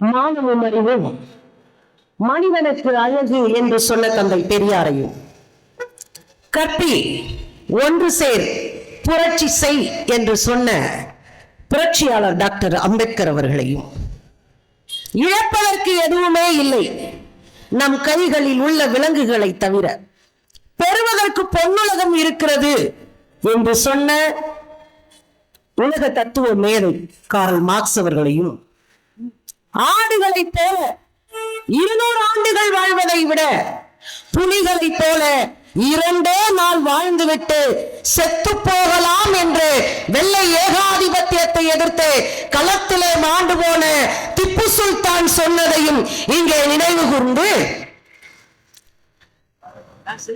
மானமும் அறிவும் மனிதனுக்கு அழகு என்று சொன்ன தந்தை பெரியாரையும் கற்பி ஒன்று சேர் புரட்சி செய் என்று சொன்ன புரட்சியாளர் டாக்டர் அம்பேத்கர் அவர்களையும் இழப்பதற்கு எதுவுமே இல்லை. நம் கைகளில் உள்ள விலங்குகளை தவிர பெறுவதற்கு பொன்னுலகம் இருக்கிறது என்று சொன்ன உலக தத்துவ மேதை காரல் மார்க்ஸ் அவர்களையும் ஆடுகளைப் போல இருநூறு ஆண்டுகள் வாழ்வதை விட புலிகளைப் போல இரண்டே நாள் வாழ்ந்துவிட்டு செத்து போகலாம் என்று வெள்ளை ஏகாதிபத்தியத்தை எதிர்த்து களத்திலே மாண்டு போன திப்பு சுல்தான் சொன்னதையும் இங்கே நினைவு கூர்ந்து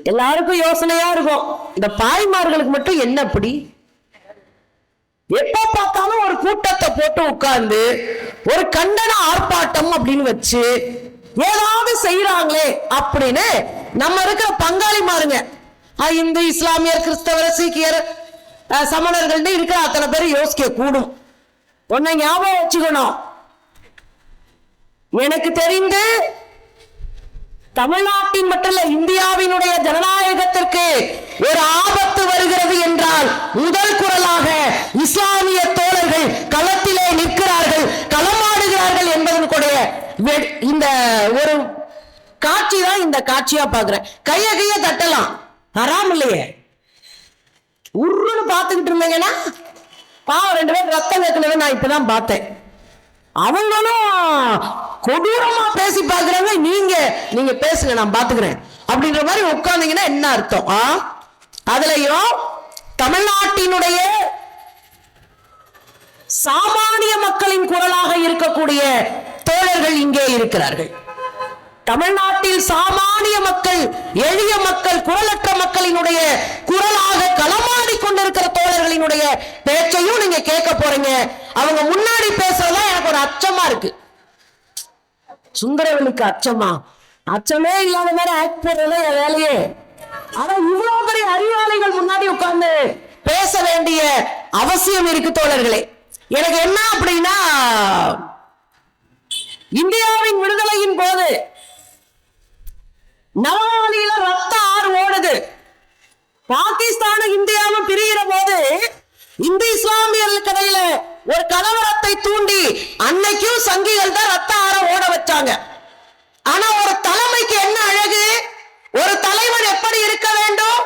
எல்லாருக்கும் யோசனையா இருக்கும். இந்த பாய்மார்களுக்கு மட்டும் என்ன அப்படி? எப்ப பார்த்தாலும் ஒரு கூட்டத்தை போட்டு உட்கார்ந்து ஒரு கண்டன ஆர்ப்பாட்டம் அப்படின்னு வச்சு ஏதாவது செய்யறாங்களே அப்படின்னு நம்ம இருக்கிற பங்காளி மாறுங்க இந்து இஸ்லாமியர் கிறிஸ்தவர் சீக்கியர் சமணர்கள் சமணர்கள்னு இருக்கிற அத்தனை பேர் யோசிக்க கூடும். ஒன்னை ஞாபகம் வச்சுக்கணும். எனக்கு தெரிந்து தமிழ்நாட்டின் மட்டும் இல்ல இந்தியாவினுடைய ஜனநாயகத்திற்கு ஒரு ஆபத்து வருகிறது என்றால் முதல் குரலாக இஸ்லாமிய தோழர்கள் களத்திலே அவர்கள் களமாடுகிறார்கள் என்பதன் கூட இந்த ஒரு காட்சி தான் இந்த காட்சியா பாக்குறேன் கைய கைய தட்டலாம். ஹராம் இல்லையே. உருன்னு பார்த்துக்கிட்டு இருந்தீங்கன்னா பாவம் ரெண்டு பேரும் ரத்தம் கேட்கலவே நான் இப்பதான் பார்த்தேன். அவங்களும் கொடூரமா பேசி பாக்குறாங்க நீங்க நீங்க பேசுங்க நான் பாத்துக்கிறேன் அப்படின்ற மாதிரி உட்கார்ந்தீங்கன்னா என்ன அர்த்தம்? ஆ? அதுலயும் தமிழ்நாட்டினுடைய சாமானிய மக்களின் குரலாக இருக்கக்கூடிய தோழர்கள் இங்கே இருக்கிறார்கள். தமிழ்நாட்டில் சாமானிய மக்கள் எளிய மக்கள் குரலற்ற மக்களினுடைய குரலாக களமாடி கொண்டிருக்கிற தோழர்களினுடைய பேச்சையும் நீங்க கேட்க போறீங்க. அவங்க முன்னாடி பேசுறதா எனக்கு ஒரு அச்சமா இருக்கு. சுந்தரவனுக்கு அச்சமா? அச்சமே இல்லாத மாதிரி ஆக்ட் பண்றதுல என் வேலையே. ஆனா இவ்வளவு பெரிய அறிவாளிகள் முன்னாடி உட்கார்ந்து பேச வேண்டிய அவசியம் இருக்கு தோழர்களே. எனக்கு என்ன அப்படின்னா இந்தியாவின் விடுதலையின் போது நவகாலியில ரத்த ஆறு ஓடுது. பாகிஸ்தானும் இந்தியாவும் பிரிகிற போது இந்து இஸ்லாமியர்கள் கடையில ஒரு கலவரத்தை தூண்டி அன்னைக்கும் சங்கிகள் தான் ரத்த ஆற ஓட வச்சாங்க. ஆனா ஒரு தலைமைக்கு என்ன அழகு? ஒரு தலைவன் எப்படி இருக்க வேண்டும்?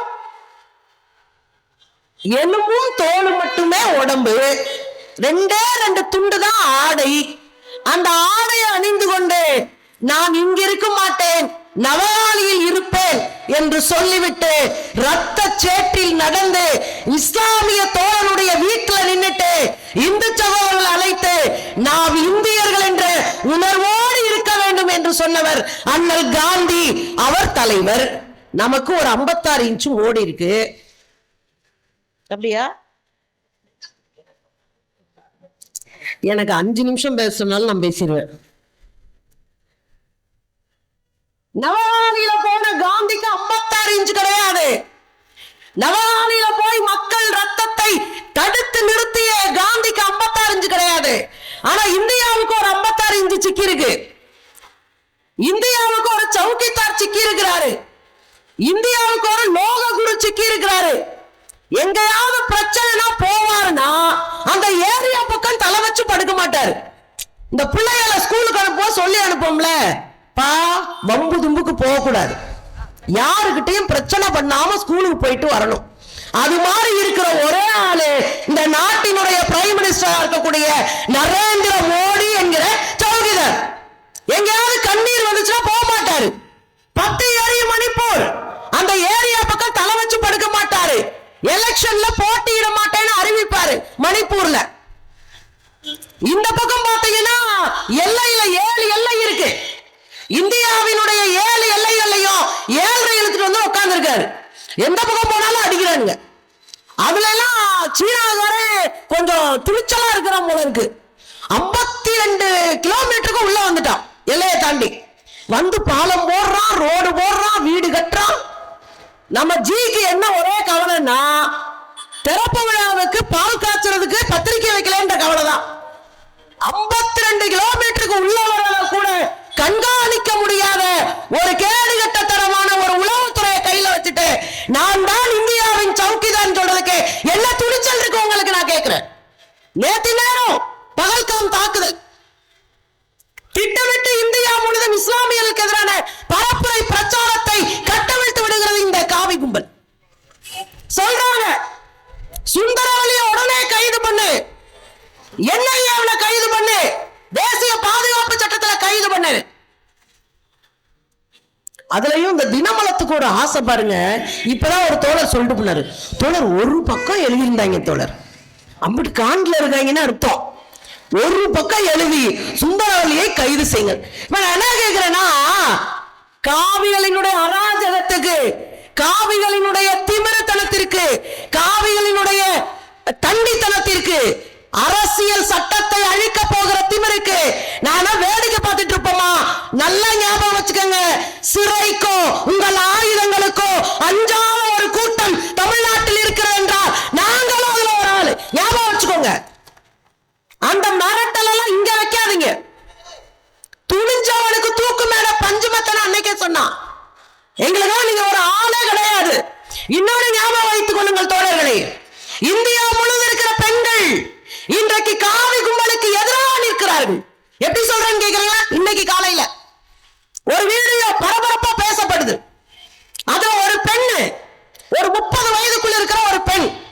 எலும்பும் தோலும் மட்டுமே உடம்பு. ரெண்டே ரெண்டு துண்டு தான் ஆடை. அந்த ஆடையை அணிந்து கொண்டு நான் இங்கிருக்க மாட்டேன் நவகாலியில் இருப்பேன் என்று சொல்லிவிட்டு ரத்த சேற்றில் நடந்து இஸ்லாமிய தோழனுடைய வீட்டுல நின்னுட்டு இந்து சகோதரர்கள் அழைத்து நாம் இந்தியர்கள் என்ற உணர்வோடு இருக்க வேண்டும் என்று சொன்னவர் அண்ணல் காந்தி அவர் தலைவர். நமக்கு ஒரு 56 இன்ச்சு ஓடி இருக்கு. அப்படியா? எனக்கு அஞ்சு நிமிஷம் பேச சொன்னாலும் நான் பேசிடுவேன். நவகாலியில போன காந்திக்கு 56 இன்ச்சு கிடையாது. நவகாலியில போய் மக்கள் ரத்தத்தை தடுத்து நிறுத்திய காந்திக்கு 56 இன்ச்சு கிடையாது. ஆனா இந்தியாவுக்கு ஒரு 56 இன்ச்சு சிக்கி இருக்கு இந்தியாவுக்கு ஒரு சவுக்கித்தார் சிக்கி இருக்கிறாரு இந்தியாவுக்கு ஒரு லோக குரு சிக்கி இருக்கிறாரு எங்கேயாவது பிரச்சனைனா போவாருன்னா அந்த ஏரியா பக்கம் தலை வச்சு படுக்க மாட்டாரு. இந்த பிள்ளைகளை ஸ்கூலுக்கு அனுப்புவோம் சொல்லி அனுப்போம்ல பா வம்பு தும்புக்கு போகக்கூடாது. யாருக்கிட்டையும் பிரச்சனை பண்ணாம ஸ்கூலுக்கு போயிட்டு வரணும். அது மாதிரி இருக்கிற ஒரே ஆளு இந்த நாட்டினுடைய பிரைம் மினிஸ்டரா இருக்கக்கூடிய நரேந்திர மோடி என்கிற சௌகிதர். எங்கேயாவது கண்ணீர் வந்துச்சுன்னா போக மாட்டாரு. பத்து ஏரியா மணிப்பூர் அந்த ஏரியா பக்கம் தலை வச்சு படுக்க மாட்டாரு எலெக்ஷன்ல போட்டியிட மாட்டேன்னு அறிவிப்பாரு மணிப்பூர்ல. இந்த பக்கம் பாத்தீங்கன்னா எல்லையில ஏழு எல்லை இருக்கு. இந்தியாவினுடைய ஏழு எல்லைகள்லையும் ஏழு இழுத்துட்டு வந்து உட்கார்ந்துருக்காரு. எந்த பக்கம் போனாலும் அடிக்கிறானுங்க அதுல எல்லாம் சீனாக்காரே கொஞ்சம் துணிச்சலா இருக்கிற போல இருக்கு. ஐம்பத்தி ரெண்டு கிலோமீட்டருக்கு உள்ள வந்துட்டான். எல்லையை தாண்டி. வந்து பாலம் போடுறான் ரோடு போடுறான் வீடு கட்டுறான். நம்ம ஜிக்கு என்ன ஒரே கவலைன்னா திறப்பு விழாவுக்கு பால் காய்ச்சறதுக்கு பத்திரிக்கை வைக்கலன்ற கவலை தான் ஐம்பத்தி ரெண்டு கிலோமீட்டருக்கு உள்ள கூட கண்காணிக்க முடியாத ஒரு கேடுகட்ட தரமான ஒரு உளவுத்துறையை கையில வச்சுட்டு நான் தான் இந்தியாவின் சவுக்கிதான் சொல்றதுக்கு என்ன துணிச்சல் இருக்கு உங்களுக்கு நான் கேட்கிறேன் நேத்து நேரம் பகல்காம் தாக்குதல். திட்டமிட்டு இந்தியா முழுவதும் இஸ்லாமியர்களுக்கு எதிரான பரப்புரை பிரச்சார சொல்றாங்க. சுந்தரவலிய உடனே கைது பண்ணு. என்ன அவனை கைது பண்ணு. தேசிய பாதுகாப்பு சட்டத்துல கைது பண்ணு. அதுலயும் இந்த தினமலத்துக்கு ஒரு ஆசை பாருங்க. இப்பதான் ஒரு தோழர் சொல்லிட்டு போனாரு. தோழர் ஒரு பக்கம் எழுதியிருந்தாங்க தோழர். அம்பிட்டு காண்டில் இருக்காங்கன்னு அர்த்தம். ஒரு பக்கம் எழுதி சுந்தரவல்லியை கைது செய்யுங்கள். இப்ப நான் என்ன கேட்கிறேன்னா காவிகளினுடைய அராஜகத்துக்கு காவிகளினுடைய திமிரத்தனத்திற்கு காவிகளினுடைய தண்டித்தனத்திற்கு அரசியல் சட்டத்தை அழிக்க போகிற திமிருக்கு நானா வேடிக்கை பார்த்துட்டு இருப்போமா? நல்லா ஞாபகம் வச்சுக்கோங்க. சிறைக்கோ உங்கள் ஆயுதங்களுக்கோ அஞ்சாத ஒரு கூட்டம் தமிழ்நாட்டில் இருக்கிறது என்றால் நாங்களும் அதுல ஒரு ஆளு. ஞாபகம் வச்சுக்கோங்க. அந்த மிரட்டல் எல்லாம் இங்க வைக்காதீங்க. துணிஞ்சவனுக்கு தூக்கு மேல பஞ்சுமத்தன அன்னைக்கே சொன்னான். எங்களுக்கு நீங்க ஒரு ஆளே கிடையாது. இன்னொரு ஞாபகம் வைத்துக் கொள்ளுங்கள் தோழர்களே. இந்தியா முழுவதும் இருக்கிற பெண்கள் இன்றைக்கு காவி கும்பலுக்கு எதிராக நிற்கிறார்கள். எப்படி சொல்றேன்னு கேக்குறீங்களா? இன்னைக்கு காலையில. ஒரு வீடியோ பரபரப்பா பேசப்படுது. அது ஒரு பெண்ணு ஒரு முப்பது வயதுக்குள்ள இருக்கிற ஒரு பெண்.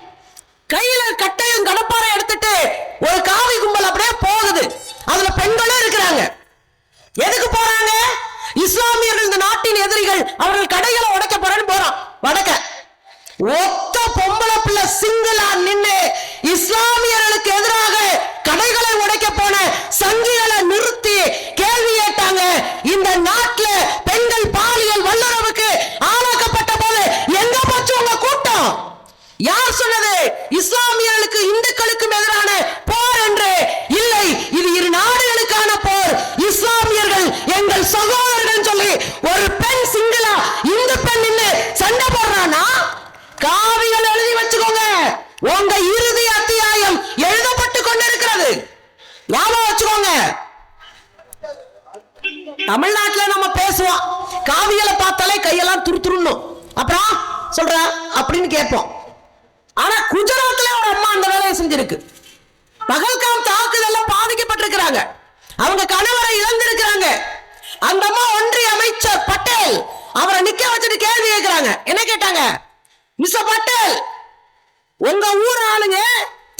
கையில கட்டையும் கடப்பாரை எடுத்துட்டு ஒரு காவி கும்பல் அப்படியே போகுது. அதுல பெண்களும் இருக்கிறாங்க. எதுக்கு போறாங்க? இஸ்லாமியர்கள் இந்த நாட்டின் எதிரிகள் அவர்கள் கடைகளை உடைக்க போறேன்னு போறான். வடக்க. ஒத்த பொம்பளை பிள்ளை சிங்கிளா நின்னு இஸ்லாமியர்களுக்கு எதிராக கடைகளை உடைக்க போன சங்கிகளை நிறுத்தி கேள்வி கேட்டாங்க இந்த நாட்டுல பெண்கள் பாலியல் வல்லுறவுக்கு ஆளாக்கப்பட்ட போது எங்க போச்சு உங்க கூட்டம் யார் சொன்னது இஸ்லாமியர்களுக்கு இந்துக்களுக்கும் எதிரான போர் என்று இல்லை இது இரு நாடுகளுக்கான போர் இஸ்லாமியர்கள் எங்கள் சகோதரர்கள் சொல்லி ஒரு பெண் சிங்களா இந்து பெண் நின்னு சண்டை போடுறானா காவிகள் எழுதி வச்சுக்கோங்க உங்க இறுதி அத்தியாயம் எழுதப்பட்டு கொண்டிருக்கிறது ஞாபகம் வச்சுக்கோங்க தமிழ்நாட்டுல நம்ம பேசுவோம் காவிகளை பார்த்தாலே கையெல்லாம் துருத்துருணும் அப்புறம் சொல்ற அப்படின்னு கேட்போம் ஆனா குஜராத்ல ஒரு அம்மா அந்த வேலையை செஞ்சிருக்கு பகல்காம் தாக்குதல்ல பாதிக்கப்பட்டிருக்கிறாங்க அவங்க கணவரை இழந்திருக்கிறாங்க அந்த அம்மா ஒன்றிய அமைச்சர் பட்டேல் அவரை நிக்க வச்சுட்டு கேள்வி கேட்கிறாங்க என்ன கேட்டாங்க? மிஸ் பட்டேல் உங்க ஊர் ஆளுங்க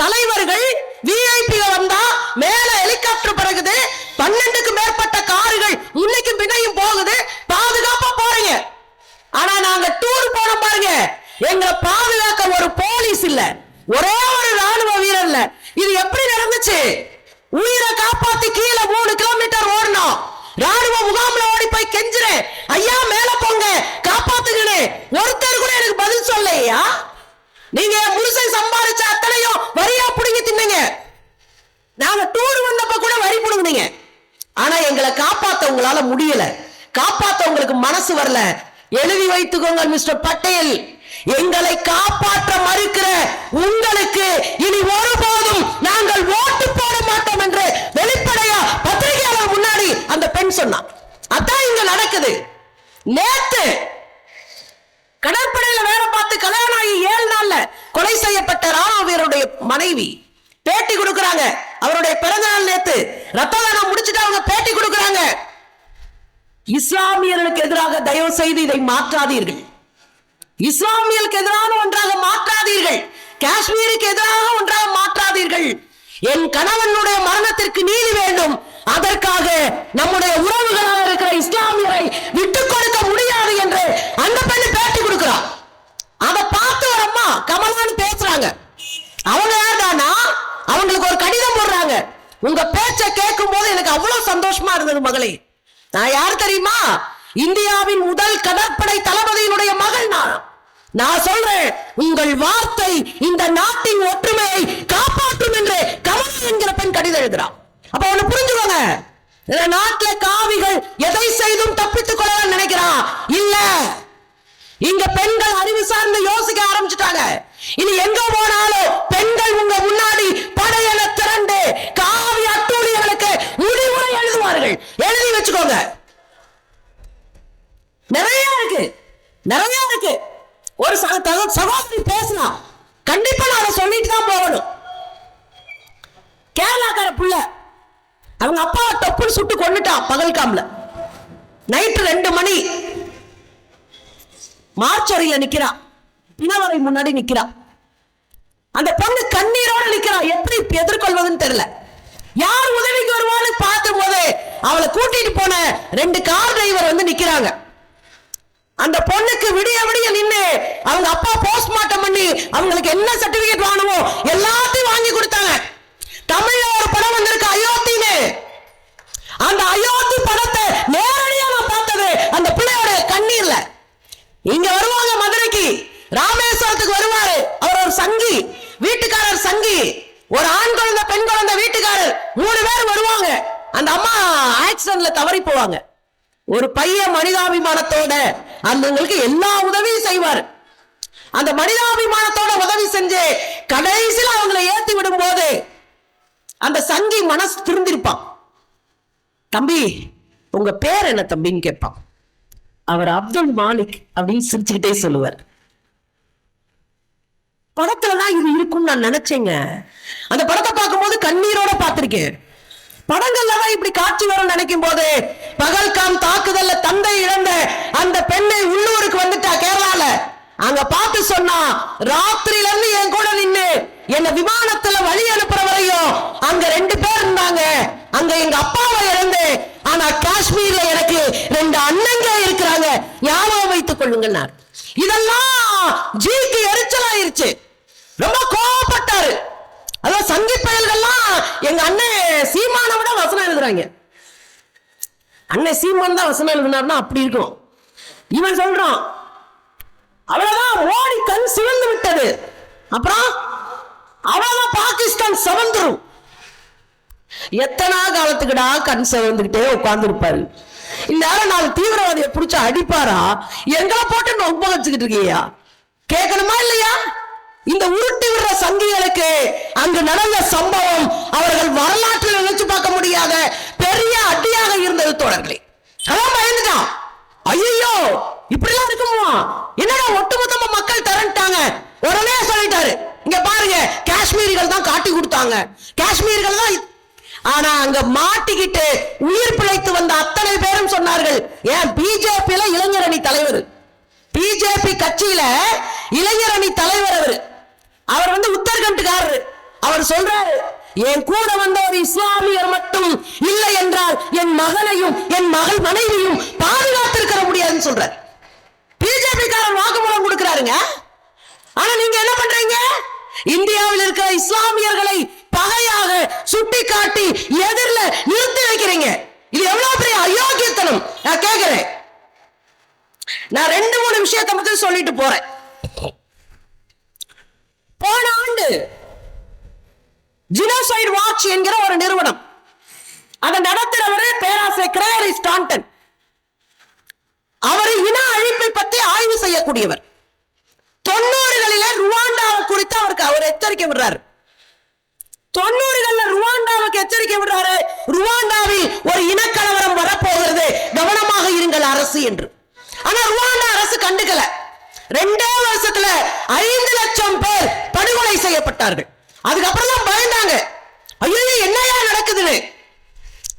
தலைவர்கள் விஐபி வந்தா மேல ஹெலிகாப்டர் பறகுது பன்னெண்டுக்கு மேற்பட்ட கார்கள் முன்னைக்கும் பின்னையும் போகுது பாதுகாப்பா போறீங்க. ஆனா நாங்க டூர் போன பாருங்க எங்களை பாதுகாக்க ஒரு போலீஸ் இல்ல ஒரே ஒரு ராணுவ வீரர் இல்ல இது எப்படி நடந்துச்சு? உயிரை காப்பாத்தி கீழே மூணு கிலோமீட்டர் ஓடணும் ராணுவ முகாம்ல ஓடி போய் கெஞ்சுறேன் ஐயா மேல போங்க. காப்பாத்துங்கன்னு ஒருத்தர் கூட எனக்கு பதில் சொல்லையா நீங்க முழுசை சம்பாதிச்ச அத்தனையும் வரியா புடுங்கி தின்னுங்க. நாங்க டூர் வந்தப்ப கூட வரி புடுங்குனீங்க. ஆனா எங்களை காப்பாத்த உங்களால முடியல. காப்பாத்த உங்களுக்கு மனசு வரல. எழுதி வைத்துக்கோங்க மிஸ்டர் பட்டேல். எங்களை காப்பாற்ற மறுக்கிற உங்களுக்கு இனி ஒரு நாங்கள் ஓட்டு போட மாட்டோம் என்று வெளிப்படையா பத்திரிகையாளர் முன்னாடி அந்த பெண் சொன்னான் அதான் இங்க நடக்குது நேத்து கடற்படையில வேலை பார்த்து கல்யாணம் ஆகி ஏழு நாள்ல கொலை செய்யப்பட்ட ராணுவ வீரருடைய மனைவி பேட்டி கொடுக்கறாங்க. அவருடைய பிறந்த நாள் நேத்து. ரத்த தானம் அவங்க பேட்டி கொடுக்கறாங்க. இஸ்லாமியர்களுக்கு எதிராக தயவு செய்து இதை மாற்றாதீர்கள். இஸ்லாமியர்களுக்கு எதிரான ஒன்றாக மாற்றாதீர்கள். காஷ்மீருக்கு எதிராக ஒன்றாக மாற்றாதீர்கள். என் கணவனுடைய மரணத்திற்கு நீதி வேண்டும். அதற்காக நம்முடைய உறவுகளாக இருக்கிற இஸ்லாமியரை விட்டுக் கொடுக்க முடியாது என்று அந்த பெண்ணு பேட்டி கொடுக்கிறார் அதை பார்த்து ஒரு அம்மா கமலான்னு பேசுறாங்க. அவங்க யார்தானா அவங்களுக்கு ஒரு கடிதம் போடுறாங்க. உங்க பேச்ச கேட்கும் போது எனக்கு அவ்வளவு சந்தோஷமா இருந்தது மகளே. நான் யார் தெரியுமா? இந்தியாவின் முதல் கடற்படை தளபதியினுடைய மகள் நான். நான் சொல்றேன் உங்கள் வார்த்தை இந்த நாட்டின் ஒற்றுமையை காப்பாற்றும் என்று கமல் என்கிற பெண் கடிதம் எழுதுறான் அப்ப ஒண்ணு புரிஞ்சுக்கோங்க. இந்த நாட்டுல காவிகள் எதை செய்தும் தப்பித்துக் கொள்ளலாம் நினைக்கிறான் இல்ல. இங்க பெண்கள் அறிவு சார்ந்து யோசிக்க ஆரம்பிச்சுட்டாங்க. இனி எங்க போனாலும் பெண்கள் உங்க முன்னாடி படையென திரண்டு காவி அட்டூழியர்களுக்கு முடிவுரை எழுதுவார்கள். எழுதி வச்சுக்கோங்க. நிறைய இருக்கு. நிறைய இருக்கு. ஒரு சகோதரி பேசலாம் கண்டிப்பா நான் சொல்லிட்டு தான் போகணும். கேரளாக்கார புள்ள அவங்க அப்பா டொப்புன்னு சுட்டு கொண்டுட்டான் பகல்காம்ல நைட்டு ரெண்டு மணி. மார்ச் அறையில் நிக்கிறா. பிணவரை முன்னாடி நிக்கிறா. அந்த பொண்ணு கண்ணீரோட நிக்கிறா. எப்படி எதிர்கொள்வதுன்னு தெரியல. யார் உதவிக்கு வருவான்னு பார்க்கும் போது அவளை கூட்டிட்டு போன ரெண்டு கார் டிரைவர் வந்து நிக்கிறாங்க. அந்த பொண்ணுக்கு விடிய விடிய நின்று அவங்க அப்பா போஸ்ட்மார்ட்டம் பண்ணி அவங்களுக்கு என்ன சர்டிபிகேட் வாங்கணுமோ எல்லாத்தையும் வாங்கி கொடுத்தாங்க. தமிழ்ல ஒரு படம் வந்திருக்கு அயோத்தின்னு அந்த அயோத்தி படத்தை நேரடியா நான் பார்த்தது அந்த பிள்ளையோட கண்ணீர்ல. இங்க வருவாங்க மதுரைக்கு. ராமேஸ்வரத்துக்கு வருவாரு. அவர் ஒரு சங்கி வீட்டுக்காரர் சங்கி. ஒரு ஆண் குழந்தை பெண் குழந்தை வீட்டுக்காரர். மூணு பேர் வருவாங்க. அந்த அம்மா ஆக்சிடென்ட்ல தவறி போவாங்க. ஒரு பையன் மனிதாபிமானத்தோட அந்தங்களுக்கு எல்லா உதவியும் செய்வார். அந்த மனிதாபிமானத்தோட உதவி செஞ்சு கடைசியில் அவங்களை ஏத்தி விடும்போது அந்த சங்கி மனசு திருந்திருப்பான். தம்பி உங்க பேர் என்ன தம்பின்னு கேட்பான். அவர் அப்துல் மாலிக் அப்படின்னு சிரிச்சுக்கிட்டே சொல்லுவார். படத்துலதான் இது இருக்கும்னு நான் நினைச்சேங்க. அந்த படத்தை பார்க்கும்போது கண்ணீரோட பார்த்திருக்கேன். படங்கள்ல தான் இப்படி காட்சி வரும் நினைக்கும் போது பகல்காம் தாக்குதல்ல தந்தை இழந்த அந்த பெண்ணை உள்ளூருக்கு வந்துட்டா கேரளால. அங்க பார்த்து சொன்னா ராத்திரியில இருந்து என் கூட நின்று என்ன விமானத்துல வழி அனுப்புற வரையும் அங்க ரெண்டு பேர் இருந்தாங்க. அங்க எங்க அப்பாவை இறந்து ஆனா காஷ்மீர்ல எனக்கு ரெண்டு அண்ணங்க இருக்கிறாங்க. ஞாபகம் வைத்துக் கொள்ளுங்கன்னார் இதெல்லாம் ஜிக்கு எரிச்சலாயிருச்சு. ரொம்ப கோவப்பட்டாரு. அதான் சங்கி பயல்கள்லாம் எங்க அண்ணன் சீமான விட வசனம் எழுதுறாங்க. அண்ணன் சீமான் தான் வசனம் எழுதினார்னா அப்படி இருக்கும். இவன் சொல்றான் அவ்வளவுதான் மோடி கண் சிவந்து விட்டது. அப்புறம் செவந்துரும் எத்தனா காலத்துக்குடா கண் செவந்துகிட்டே உட்கார்ந்து இருப்பாரு இந்நேரம் நாலு தீவிரவாதியை பிடிச்ச அடிப்பாரா? எங்களை போட்டு நொம்ப வச்சுக்கிட்டு இருக்கியா? கேட்கணுமா இல்லையா? இந்த உருட்டி விடுற சங்கிகளுக்கு அங்கு நடந்த சம்பவம் அவர்கள் வரலாற்றில் நினைச்சு பார்க்க முடியாத பெரிய அடியாக இருந்தது தோழர்களே. அதான் பயந்துட்டான். ஐயோ இப்படிலாம் இருக்குமா? என்னடா ஒட்டுமொத்தமா மக்கள் திரண்டாங்க? உடனே சொல்லிட்டாரு. இங்க பாருங்க காஷ்மீரிகள் தான் காட்டி கொடுத்தாங்க. காஷ்மீர்கள் தான் ஆனா அங்க மாட்டிக்கிட்டு உயிர் பிழைத்து வந்த அத்தனை பேரும் சொன்னார்கள் ஏன் பிஜேபியில அணி தலைவர். பிஜேபி கட்சியில இளைஞரணி தலைவர் அவர். அவர் வந்து உத்தரகண்ட்காரர். அவர் சொல்றாரு என் கூட வந்த ஒரு இஸ்லாமியர் மட்டும் இல்லை என்றால் என் மகனையும் என் மகள் மனைவியும் பாதுகாத்திருக்கிற முடியாதுன்னு சொல்றாரு. பிஜேபி காரன் வாக்குமூலம் கொடுக்கிறாருங்க. ஆனா நீங்க என்ன பண்றீங்க? இந்தியாவில் இருக்கிற இஸ்லாமியர்களை பகையாக சுட்டி காட்டி எதிரில் நிறுத்தி வைக்கிறீங்க. இது எவ்வளவு பெரிய அயோக்கியத்தனம்? நான் கேட்கிறேன். நான் ரெண்டு மூணு விஷயத்தை மட்டும் சொல்லிட்டு போறேன். போன ஆண்டு ஜினோசைட் வாட்ச் என்கிற ஒரு நிறுவனம். அதை நடத்துறவர் பேராசிரியர் கிரேரி ஸ்டாண்டன் அவர் இன அழிப்பை பத்தி ஆய்வு செய்யக்கூடியவர். தொண்ணூறுகளில ருவாண்டாவை குறித்து அவருக்கு அவர் எச்சரிக்கை விடுறாரு. தொண்ணூறுகள்ல ருவாண்டாவுக்கு எச்சரிக்கை விடுறாரு. ருவாண்டாவில் ஒரு இனக்கலவரம் வரப்போகிறது. கவனமாக இருங்கள் அரசு என்று. ஆனா ருவாண்டா அரசு கண்டுக்கல. ரெண்டே வருஷத்துல ஐந்து லட்சம் பேர் படுகொலை செய்யப்பட்டார்கள். அதுக்கப்புறம் தான் பயந்தாங்க. ஐயோ என்னையா நடக்குதுன்னு.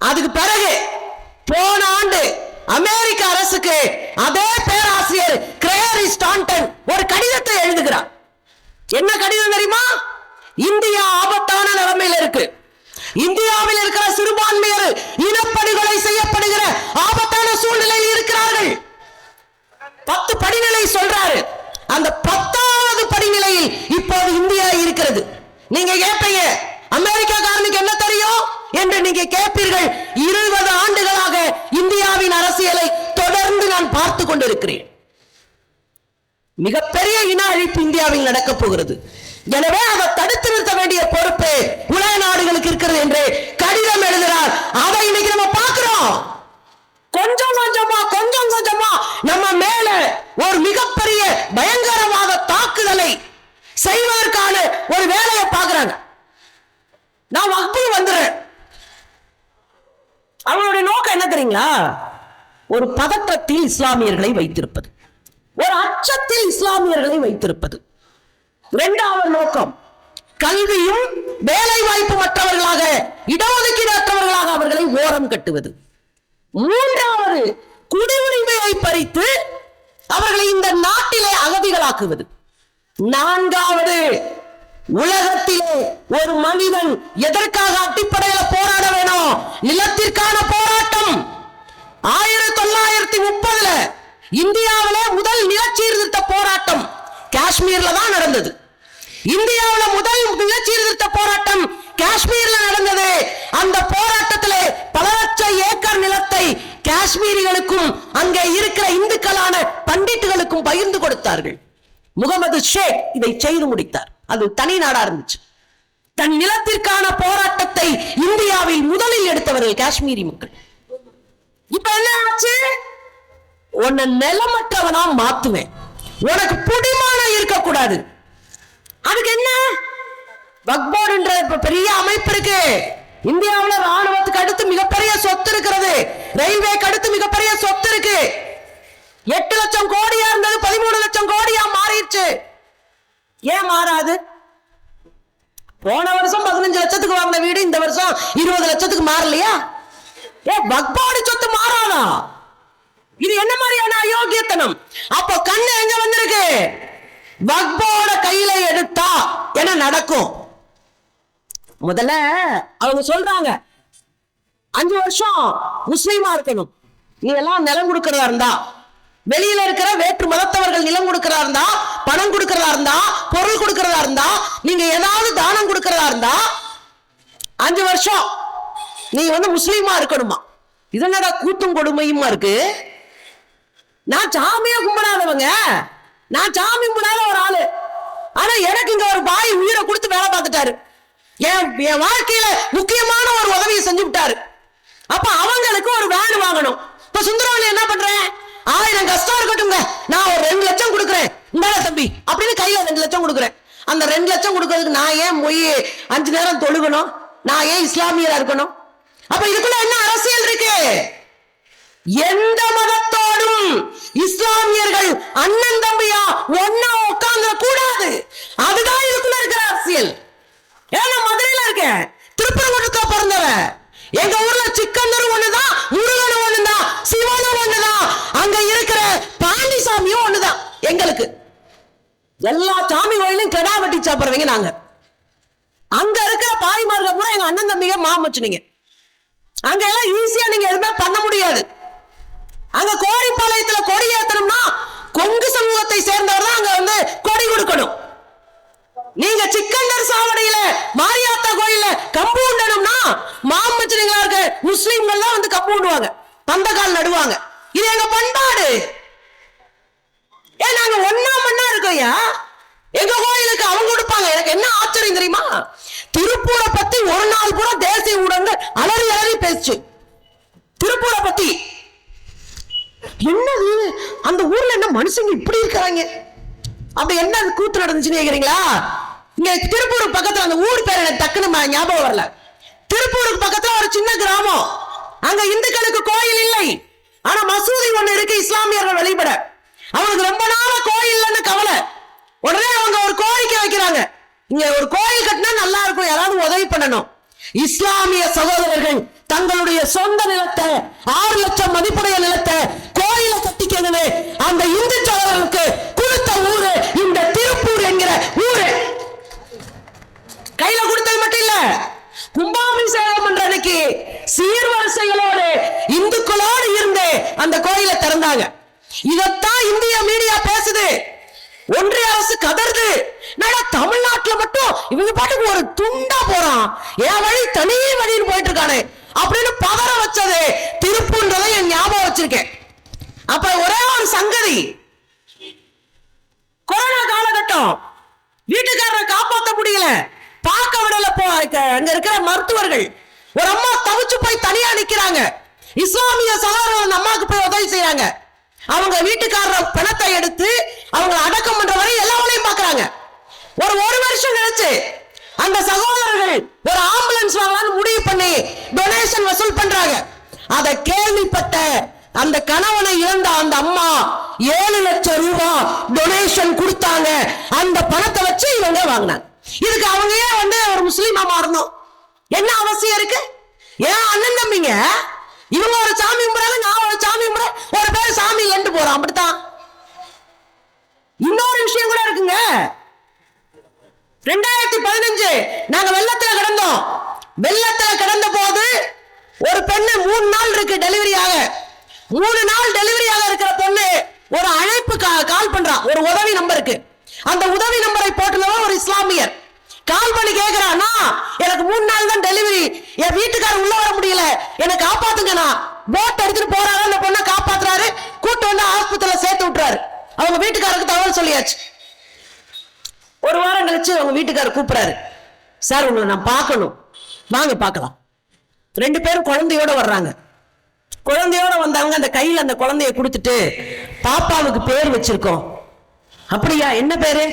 அதுக்கு பிறகு போன ஆண்டு அமெரிக்க அரசுக்கு அதே பேராசிரியர் கிரேரி ஸ்டாண்டன் ஒரு கடிதத்தை எழுதுகிறார். என்ன கடிதம் தெரியுமா? இந்தியா ஆபத்தான நிலைமையில இருக்கு. இந்தியாவில் இருக்கிற சிறுபான்மையர் இனப்படுகொலை செய்யப்படுகிற ஆபத்தான சூழ்நிலையில் இருக்கிறார்கள். பத்து படிநிலை சொல்றாரு. அந்த பத்தாவது படிநிலையில் இப்போது இந்தியா இருக்கிறது. நீங்க கேட்பீங்க அமெரிக்காக்காரனுக்கு என்ன தெரியும்? என்று நீங்க கேட்பீர்கள். இருபது ஆண்டுகளாக இந்தியாவின் அரசியலை தொடர்ந்து நான் பார்த்து கொண்டிருக்கிறேன். மிகப்பெரிய இன அழிப்பு இந்தியாவில் நடக்கப் போகிறது. எனவே அதை தடுத்து நிறுத்த வேண்டிய பொறுப்பு உலக நாடுகளுக்கு இருக்கிறது என்று கடிதம் எழுதுகிறார். அதை இன்னைக்கு நம்ம பார்க்கிறோம். கொஞ்சம் கொஞ்சமா கொஞ்சம் கொஞ்சமா நம்ம மேல ஒரு மிகப்பெரிய பயங்கரவாத தாக்குதலை செய்வதற்கான ஒரு வேலையை பார்க்கிறாங்க. நான் வகுப்பு வந்துடுறேன். அவனுடைய நோக்கம் என்ன தெரியுங்களா? ஒரு பதற்றத்தில் இஸ்லாமியர்களை வைத்திருப்பது. ஒரு அச்சத்தில் இஸ்லாமியர்களை வைத்திருப்பது. இரண்டாவது நோக்கம் கல்வியும் வேலை வாய்ப்பு மற்றவர்களாக இடஒதுக்கீடற்றவர்களாக அவர்களை ஓரம் கட்டுவது. மூன்றாவது குடியுரிமையை பறித்து அவர்களை இந்த நாட்டிலே அகதிகளாக்குவது. நான்காவது உலகத்திலே ஒரு மனிதன் எதற்காக அடிப்படையில போராட வேணும்? நிலத்திற்கான போராட்டம். ஆயிரத்தி தொள்ளாயிரத்தி முப்பதுல இந்தியாவில முதல் நிலச்சீர்திருத்த போராட்டம் காஷ்மீர்ல தான் நடந்தது. இந்தியாவில முதல் நிலச்சீர்திருத்த போராட்டம் காஷ்மீர்ல நடந்தது. அந்த போராட்டத்திலே பல லட்சம் ஏக்கர் நிலத்தை காஷ்மீரிகளுக்கும் அங்கே இருக்கிற இந்துக்களான பண்டிட்டுகளுக்கும் பகிர்ந்து கொடுத்தார்கள். முகமது ஷேக் இதை செய்து முடித்தார். அது தனி நாடா இருந்துச்சு. தன் நிலத்திற்கான போராட்டத்தை இந்தியாவில் முதலில் எடுத்தவர்கள் காஷ்மீரி மக்கள். இப்ப என்ன ஆச்சு? உன்னை நிலமற்றவனா மாத்துவேன். உனக்கு புடிமானம் இருக்கக்கூடாது. அதுக்கு என்ன? வக்போர்டுன்ற இப்ப பெரிய அமைப்பு இருக்கு. இந்தியாவில் ராணுவத்துக்கு அடுத்து மிகப்பெரிய சொத்து இருக்கிறது. ரயில்வேக்கு அடுத்து மிகப்பெரிய சொத்து இருக்கு. எட்டு லட்சம் கோடியா இருந்தது பதிமூணு லட்சம் கோடியா மாறிடுச்சு. ஏன் மாறாது? போன வருஷம் பதினஞ்சு லட்சத்துக்கு வாங்கின வீடு இந்த வருஷம் இருபது லட்சத்துக்கு மாறலையா? ஏ வக்பாடு சொத்து மாறாதா? இது என்ன மாதிரியான அயோக்கியத்தனம்? அப்போ கண்ணு எங்க வந்திருக்கு? வக்போட கையில எடுத்தா என்ன நடக்கும்? முதல்ல அவங்க சொல்றாங்க அஞ்சு வருஷம் முஸ்லீமா இருக்கணும். நீ எல்லாம் நிலம் கொடுக்கறதா இருந்தா வெளியில இருக்கிற வேற்று மதத்தவர்கள் நிலம் கொடுக்கறதா இருந்தா பணம் கொடுக்கறதா இருந்தா பொருள் கொடுக்கறதா இருந்தா நீங்க ஏதாவது தானம் கொடுக்கறதா இருந்தா அஞ்சு வருஷம் நீ வந்து முஸ்லீமா இருக்கணுமா? இது கூத்தும் கொடுமையுமா இருக்கு? நான் சாமியா கும்பிடாதவங்க. நான் சாமி கும்பிடாத ஒரு ஆளு. ஆனா எனக்கு இங்க ஒரு பாய் உயிரை கொடுத்து வேலை பார்த்துட்டாரு. என் என் வாழ்க்கையில முக்கியமான ஒரு உதவியை செஞ்சு விட்டாரு. அப்ப அவங்களுக்கு ஒரு வேன் வாங்கணும். இப்ப சுந்தரவன் என்ன பண்றேன்? ஆயிரம் கஷ்டம் இருக்கட்டும்ங்க. நான் ஒரு ரெண்டு லட்சம் கொடுக்குறேன். இந்தாடா தம்பி. அப்படின்னு கையில ரெண்டு லட்சம் கொடுக்குறேன். அந்த ரெண்டு லட்சம் கொடுக்கறதுக்கு நான் ஏன் போய் அஞ்சு நேரம் தொழுகணும்? நான் ஏன் இஸ்லாமியரா இருக்கணும்? அப்ப இதுக்குள்ள என்ன அரசியல் இருக்கு? எந்த மதத்தோடும் இஸ்லாமியர்கள் அண்ணன் தம்பியா ஒன்னா உட்கார்ந்து கூடாது அதுதான் இதுக்குள்ள இருக்கிற அரசியல். ஏன்னா மதுரையில இருக்கேன்? திருப்பரங்குன்றத்துல பிறந்தவன். எங்க ஊர்ல சிக்கந்தரும் ஒண்ணுதான் முருகனும் ஒண்ணுதான் சிவனும் ஒண்ணுதான். அங்க இருக்கிற பாண்டிசாமியும் ஒண்ணுதான் எங்களுக்கு. எல்லா சாமி கோயிலும் கெடா வெட்டி சாப்பிடுறவங்க நாங்க. அங்க இருக்கிற பாரிமார்கள் கூட எங்க அண்ணன் தம்பிங்க மாமச்சுனீங்க அங்க எல்லாம் ஈஸியா நீங்க எதுவுமே பண்ண முடியாது. அங்க கோரிப்பாளையத்துல கொடி ஏத்தணும்னா கொங்கு சமூகத்தை சேர்ந்தவர் தான் அங்க வந்து கொடி கொடுக்கணும். நீங்க சிக்கந்தர் சாவடியில மாரியாத்தா கோயில்ல கம்பு உண்டணும்னா இருக்க முஸ்லீம்கள் தான் வந்து கம்பவுண்டுவாங்க பந்தக்கால் நடுவாங்க. இது எங்க பண்பாடு? ஏன் நாங்க ஒன்னா மண்ணா இருக்கோம்யா எங்க கோயிலுக்கு அவங்க கொடுப்பாங்க. எனக்கு என்ன ஆச்சரியம் தெரியுமா? திருப்பூரை பத்தி ஒரு நாள் கூட தேசிய ஊடகங்கள் அலறி அலறி பேசுச்சு. திருப்பூரை பத்தி. என்னது அந்த ஊர்ல என்ன மனுஷங்க இப்படி இருக்கிறாங்க? அப்படி என்ன கூத்து நடந்துச்சுன்னு கேக்குறீங்களா? இங்க திருப்பூர் பக்கத்துல அந்த ஊர் பேர் எனக்கு டக்குன்னு ஞாபகம் வரல. திருப்பூருக்கு பக்கத்துல ஒரு சின்ன கிராமம். அங்க இந்துக்களுக்கு கோயில் இல்லை. ஆனா மசூதி ஒண்ணு இருக்கு இஸ்லாமியர்கள் வழிபட. அவங்களுக்கு ரொம்ப நாள கோயில் இல்லைன்னு கவலை. உடனே அவங்க ஒரு கோரிக்கை வைக்கிறாங்க. இங்க ஒரு கோயில் கட்டினா நல்லா இருக்கும் யாராவது உதவி பண்ணணும். இஸ்லாமிய சகோதரர்கள் தங்களுடைய சொந்த நிலத்தை ஆறு லட்சம் மதிப்புடைய நிலத்தை கோயிலை கட்டிக்கணும்னு அந்த இந்து சகோதரர்களுக்கு மட்டும் இல்ல கும்பாபிஷேகம் பண்றதுக்கு சீர்வரிசைகளோடு இந்துக்களோடு இருந்து அந்த கோயிலை திறந்தாங்க. இதத்தான் இந்திய மீடியா பேசுது. ஒன்றிய அரசு கதறுது. தமிழ்நாட்டுல மட்டும் இவங்க பாட்டுக்கு ஒரு துண்டா போறான். என் வழி தனி வழின்னு போயிட்டு இருக்கானே அப்படின்னு பதற வச்சது திருப்புன்றதை என் ஞாபகம் வச்சிருக்கேன். அப்புறம் ஒரே ஒரு சங்கதி. கொரோனா காலகட்டம். வீட்டுக்காரரை காப்பாத்த முடியல. பார்க்க விடல போ. அங்க இருக்கிற மருத்துவர்கள். ஒரு அம்மா தவிச்சு போய் தனியா நிக்கிறாங்க. இஸ்லாமிய சகோதரர் அந்த அம்மாவுக்கு போய் உதவி செய்யறாங்க அவங்க வீட்டுக்காரர் பணத்தை எடுத்து அவங்க அடக்கம் பண்ற வரை எல்லா வேலையும் பாக்குறாங்க ஒரு ஒரு வருஷம் கழிச்சு அந்த சகோதரர்கள் ஒரு ஆம்புலன்ஸ் வாங்கலாம்னு முடிவு பண்ணி டொனேஷன் வசூல் பண்றாங்க. அதை கேள்விப்பட்ட அந்த கணவனை இழந்த அந்த அம்மா ஏழு லட்சம் ரூபாய் டொனேஷன் கொடுத்தாங்க. அந்த பணத்தை வச்சு இவங்க வாங்கினாங்க. இதுக்கு அவங்க ஏன் வந்து ஒரு முஸ்லீமா மாறணும்? என்ன அவசியம் இருக்கு? ஏன் அண்ணன் தம்பிங்க? இவங்க ஒரு சாமி கும்பிடுறாங்க நான் ஒரு சாமி கும்பிட ஒரு பேர் சாமி இல்லைன்ட்டு போறோம் அப்படித்தான். இன்னொரு விஷயம் கூட இருக்குங்க. ரெண்டாயிரத்தி பதினஞ்சு நாங்க வெள்ளத்துல கிடந்தோம். வெள்ளத்துல கிடந்த போது ஒரு பெண்ணு மூணு நாள் இருக்கு டெலிவரி ஆக மூணு நாள் டெலிவரி ஆக இருக்கிற பொண்ணு ஒரு அழைப்பு கா- கால் பண்றான் ஒரு உதவி நம்பருக்கு. அந்த உதவி நம்பரை போட்டுள்ளவன் ஒரு இஸ்லாமியர். கால் பண்ணி கேக்குறான்னா எனக்கு மூணு நாள் தான் டெலிவரி என் வீட்டுக்காரர் உள்ள வர முடியல. என்னை காப்பாத்துங்கண்ணா போட் எடுத்துட்டு போறாங்க அந்த பொண்ணை காப்பாத்துறாரு. கூட்டு வந்து ஆஸ்பத்திரியில சேர்த்து விட்டுறாரு. அவங்க வீட்டுக்காரருக்கு தகவல் சொல்லியாச்சு. ஒரு வாரம் கழிச்சு அவங்க வீட்டுக்காரர் கூப்பிடுறாரு சார் உங்களை நான் பார்க்கணும். வாங்க பார்க்கலாம். ரெண்டு பேரும் குழந்தையோட வர்றாங்க. குழந்தையோட வந்தவங்க அந்த கையில் அந்த குழந்தைய கொடுத்துட்டு பாப்பாவுக்கு பேர் வச்சிருக்கோம். அப்படியா? என்ன பேரு?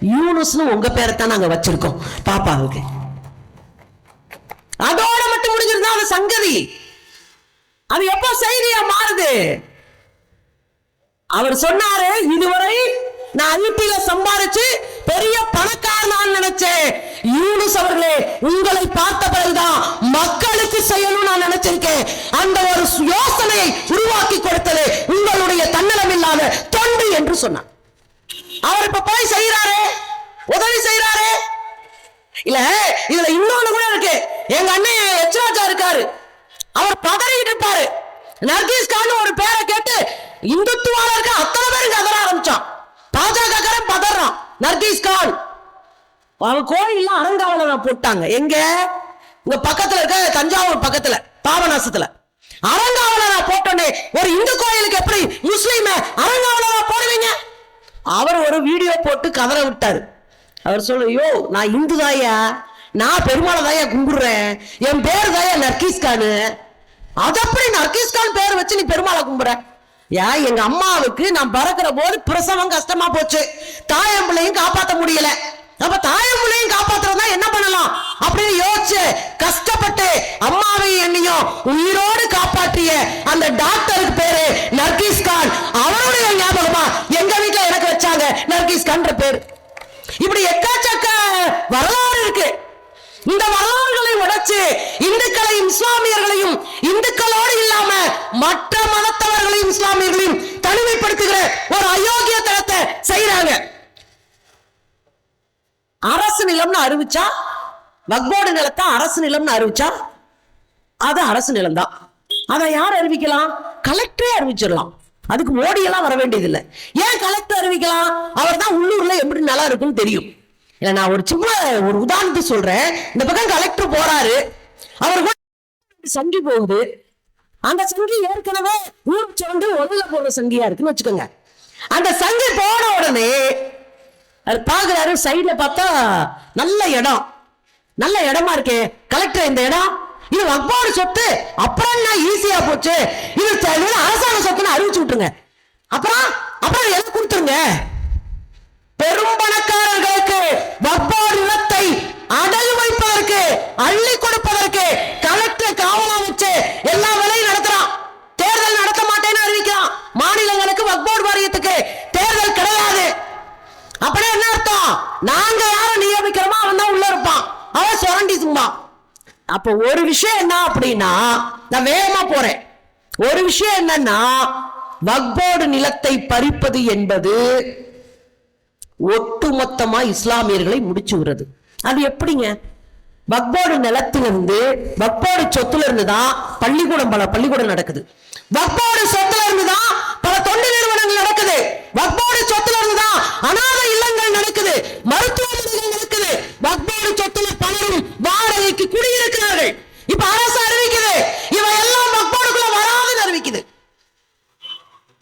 யூனுஸ்னு உங்க பேரை தான் நாங்க வச்சிருக்கோம். பாப்பாவுக்கு. அதோட மட்டும் முடிஞ்சிருந்தா அது சங்கதி. அது எப்போ செய்தியா மாறுது? அவர் சொன்னாரு இதுவரை நான் ஐபில சம்பாரிச்சு பெரிய பணக்காரனான்னு நினைச்சேன். யூனுஸ் அவர்களே உங்களை பார்த்த பிறகுதான் மக்களுக்கு செய்யணும் நான் நினைச்சிருக்கேன். அந்த ஒரு யோசனையை உருவாக்கி கொடுத்தது உங்களுடைய தன்னலம் இல்லாத தொண்டு என்று சொன்னார். அவர் இப்ப போய் செய்யறாரு உதவி செய்யறாரு இல்ல இதுல இன்னொன்னு கூட இருக்கு. எங்க அண்ணன் எச்ராஜா இருக்காரு. அவர் பதறிட்டு இருப்பாரு. நர்கீஸ் கான் ஒரு பேரை கேட்டு இந்துத்துவால இருக்க அத்தனை பேரும் கதற ஆரம்பிச்சான். பாஜக பதறான். நர்கீஸ் கான் அவன் கோயில்ல அறங்காவலனை போட்டாங்க. எங்க? இங்க பக்கத்துல இருக்க தஞ்சாவூர் பக்கத்துல பாபநாசத்துல. அறங்காவலனா போட்டோன்னே ஒரு இந்து கோயிலுக்கு எப்படி முஸ்லீம் அறங்காவலனா போடுவீங்க? அவர் ஒரு வீடியோ போட்டு கதற விட்டாரு. அவர் சொல்லு யோ நான் இந்து தாயா நான் பெருமாளை தாயா கும்பிடுறேன். என் பேர் தாயா நர்கீஸ் கானு. அது எப்படி நர்கீஸ் கான் பேர் வச்சு நீ பெருமாளை கும்பிடுற? யா எங்க அம்மாவுக்கு நான் பறக்கிற போது பிரசவம் கஷ்டமா போச்சு. தாயம் பிள்ளையும் காப்பாத்த முடியல. அப்ப தாயம் பிள்ளையும் காப்பாத்துறதா என்ன பண்ணலாம்? அப்படின்னு யோசிச்சு கஷ்டப்பட்டு அம்மாவை என்னையும் உயிரோடு காப்பாற்றிய அந்த டாக்டருக்கு பேரு நர்கீஸ் கான். அவருடைய ஞாபகமா எங்க வீட்டுல எனக்கு நர்கிஸ் கான்ற பேர். இப்படி எக்காச்சக்க வரலாறு இருக்கு. இந்த வரலாறுகளை உடைச்சு இந்துக்களையும் இஸ்லாமியர்களையும் இந்துக்களோடு இல்லாம மற்ற மதத்தவர்களையும் இஸ்லாமியர்களையும் தனிமைப்படுத்துகிற ஒரு அயோக்கிய அயோக்கியத்தனத்தை செய்யறாங்க அரசு நிலம்னு அறிவிச்சா வக்போடு நிலத்தை அரசு நிலம்னு அறிவிச்சா அது அரசு நிலம்தான். அதை யார் அறிவிக்கலாம்? கலெக்டரே அறிவிச்சிடலாம். அதுக்கு மோடி எல்லாம் வர வேண்டியதில்லை. ஏன் கலெக்டர் அறிவிக்கலாம்? அவர் தான் உள்ளூர்ல எப்படி நல்லா இருக்கும்னு தெரியும். இல்ல நான் ஒரு சும்மா ஒரு உதாரணத்துக்கு சொல்றேன். இந்த பக்கம் கலெக்டர் போறாரு. அவர் சங்கி போகுது. அந்த சங்கி ஏற்கனவே ஊர் சுரண்டு ஒதுல போடுற சங்கியா இருக்குன்னு வச்சுக்கோங்க. அந்த சங்கி போன உடனே அது பாக்குறாரு சைட்ல பார்த்தா நல்ல இடம். நல்ல இடமா இருக்கே. கலெக்டர் இந்த இடம்? இது வக்போடு சொத்து. அப்புறம் என்ன ஈஸியா போச்சு? இது அரசாங்க சொத்துன்னு அறிவிச்சு விட்டுருங்க. அப்புறம் அப்புறம் எதை கொடுத்துருங்க? பெரும் பணக்காரர்களுக்கு வக்போர்டு நிலத்தை அடல் வைப்பதற்கு அள்ளி கொடுப்பதற்கு கலெக்டர் காவலா வச்சு எல்லா வேலையும் நடத்துறான். தேர்தல் நடத்த மாட்டேன்னு அறிவிக்கிறான். மாநிலங்களுக்கு வக்போர்டு வாரியத்துக்கு தேர்தல் கிடையாது. அப்படியே என்ன அர்த்தம்? நாங்க யாரை நியமிக்கிறோமோ அவன் தான் உள்ள இருப்பான். அவன் சுரண்டி சும்மா அப்ப ஒரு விஷயம் என்ன அப்படின்னா நான் வேகமா போறேன். ஒரு விஷயம் என்னன்னா வக்போடு நிலத்தை பறிப்பது என்பது ஒட்டுமொத்தமா இஸ்லாமியர்களை முடிச்சுகிறது அது எப்படிங்க? வக்போடு நிலத்திலிருந்து வக்போடு சொத்துல இருந்து தான் பள்ளிக்கூடம் பல பள்ளிக்கூடம் நடக்குது. வக்போடு சொத்துல இருந்து தான் பல தொண்டு நிறுவனங்கள் நடக்குது. வக்போடு சொத்துல இருந்து தான் அநாத இல்லங்கள் நடக்குது. மருத்துவமனைகள் நடக்குது. வக்போடு சொத்துல பலரும் வாடகைக்கு குடியிருக்கிறார்கள். இப்ப அரசு அறிவிக்குது. இவன் எல்லாம் மக்களுக்குள்ள வராதுன்னு அறிவிக்குது.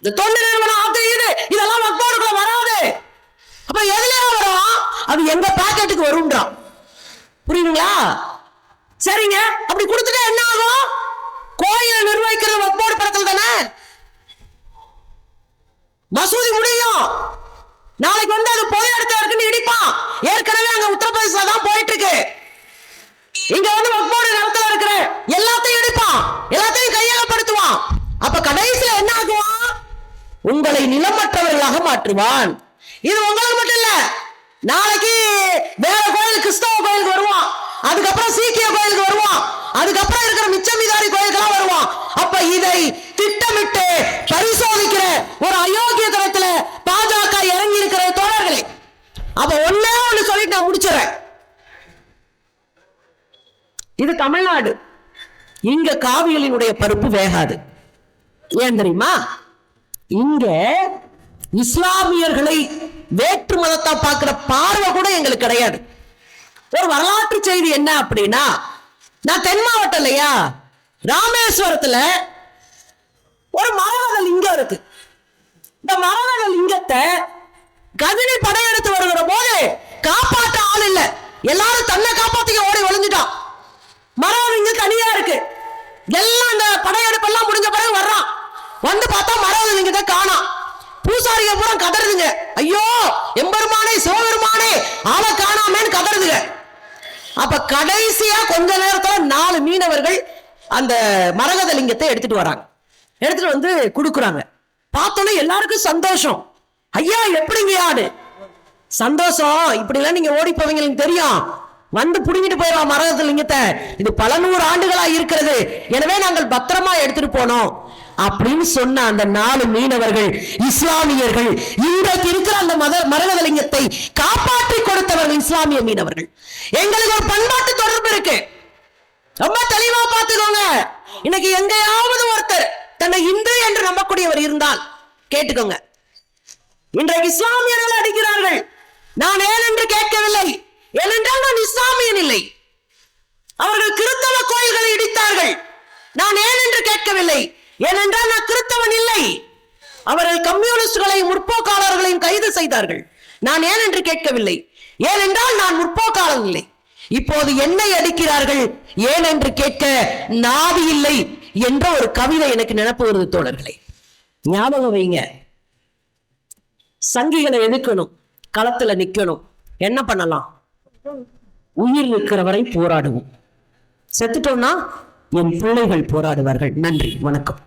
இந்த தொண்டு நிறுவனம் அது இது இதெல்லாம் மக்களுக்குள்ள வராது. அப்ப எதுலயா வரும்? அது எங்க பாக்கெட்டுக்கு வரும்ன்றான். புரியுதுங்களா? சரிங்க. அப்படி கொடுத்துட்டா என்ன ஆகும்? கோயிலை நிர்வகிக்கிறது வக்போர்டு படத்தில் தானே? மசூதி முடியும். நாளைக்கு வந்து அது பொது இடத்துல இருக்குன்னு இடிப்பான். ஏற்கனவே அங்க உத்தரப்பிரதேசல தான் போயிட்டு இருக்கு. இங்க வந்து வக்போர்டு நிலத்துல இருக்கிற எல்லாத்தையும் எடுப்பான். எல்லாத்தையும் கையகப்படுத்துவான். அப்ப கடைசியில என்ன ஆகுவான் உங்களை நிலமற்றவர்களாக மாற்றுவான். இது உங்களுக்கு மட்டும் இல்ல. நாளைக்கு வேற கோயில் கிறிஸ்தவ கோயிலுக்கு வருவான். அதுக்கப்புறம் சீக்கிய கோயிலுக்கு வருவான். அதுக்கப்புறம் இருக்கிற மிச்சமிதாரி கோயிலுக்கெல்லாம் வருவான். அப்ப இதை திட்டமிட்டு பரிசோதிக்கிற ஒரு அயோக்கிய தரத்துல பாஜக இறங்கி இருக்கிற தோழர்களே அப்ப ஒன்னே ஒண்ணு சொல்லிட்டு நான் முடிச்சிடறேன். இது தமிழ்நாடு. இங்க காவியலினுடைய பருப்பு வேகாது. ஏன் தெரியுமா? இங்க இஸ்லாமியர்களை வேற்று மதத்தா பார்க்கிற பார்வை கூட எங்களுக்கு கிடையாது. ஒரு வரலாற்று செய்தி என்ன அப்படின்னா நான் தென் மாவட்டம் இல்லையா? ராமேஸ்வரத்துல ஒரு மரகத லிங்கம் இருக்கு. இந்த மரகத லிங்கத்தை கதினி படையெடுத்து வருகிற போது காப்பாற்ற ஆள் இல்லை. எல்லாரும் தன்னை காப்பாத்திக்க ஓடி ஒளிஞ்சிட்டான் மரம் இங்க தனியா இருக்கு. எல்லாம் அந்த படையெடுப்பு எல்லாம் முடிஞ்ச பிறகு வர்றான். வந்து பார்த்தா மரம் இங்க காணாம். பூசாரிக பூரா கதறுதுங்க. ஐயோ எம்பெருமானே சிவபெருமானே ஆளை காணாமேன்னு கதறுதுங்க. அப்ப கடைசியா கொஞ்ச நேரத்துல நாலு மீனவர்கள் அந்த மரகத லிங்கத்தை எடுத்துட்டு வராங்க. எடுத்துட்டு வந்து கொடுக்குறாங்க. பார்த்தோன்னே எல்லாருக்கும் சந்தோஷம். ஐயா எப்படிங்க யாரு சந்தோஷம். இப்படி எல்லாம் நீங்க ஓடி போவீங்க தெரியும். வந்து புடுங்கிட்டு போயிடுவா மரகத லிங்கத்தை. இது பல நூறு ஆண்டுகளா இருக்கிறது. எனவே நாங்கள் பத்திரமா எடுத்துட்டு போனோம். அப்படின்னு சொன்ன அந்த நாலு மீனவர்கள் இஸ்லாமியர்கள் இன்றைக்கு இருக்கிற அந்த மத மரகத லிங்கத்தை காப்பாற்றி கொடுத்தவர்கள் இஸ்லாமிய மீனவர்கள். எங்களுக்கு ஒரு பண்பாட்டு தொடர்பு இருக்கு. ரொம்ப தெளிவா பார்த்துக்கோங்க. இன்னைக்கு எங்கேயாவது ஒருத்தர் தன்னை இந்து என்று நம்பக்கூடியவர் இருந்தால் கேட்டுக்கோங்க. இன்றைக்கு இஸ்லாமியர்கள் அடிக்கிறார்கள். நான் ஏன் என்று கேட்கவில்லை. ஏனென்றால் நான் இஸ்லாமியன் இல்லை. அவர்கள் கிறிஸ்தவ கோயில்களை இடித்தார்கள். நான் ஏன் என்று கேட்கவில்லை. ஏனென்றால் நான் கிறிஸ்தவன் இல்லை. அவர்கள் கம்யூனிஸ்டுகளையும் முற்போக்காளர்களையும் கைது செய்தார்கள். நான் ஏன் என்று கேட்கவில்லை. ஏனென்றால் நான் முற்போக்காளன் இல்லை. இப்போது என்னை அடிக்கிறார்கள்? ஏன் என்று கேட்க நாதி இல்லை என்ற ஒரு கவிதை எனக்கு நினப்பு வருது ஞாபகம் வைங்க. சங்கிகளை எதுக்கணும் களத்துல நிக்கணும். என்ன பண்ணலாம்? உயிர் இருக்கிற வரை போராடுவோம். செத்துட்டோம்னா என் பிள்ளைகள் போராடுவார்கள். நன்றி. வணக்கம்.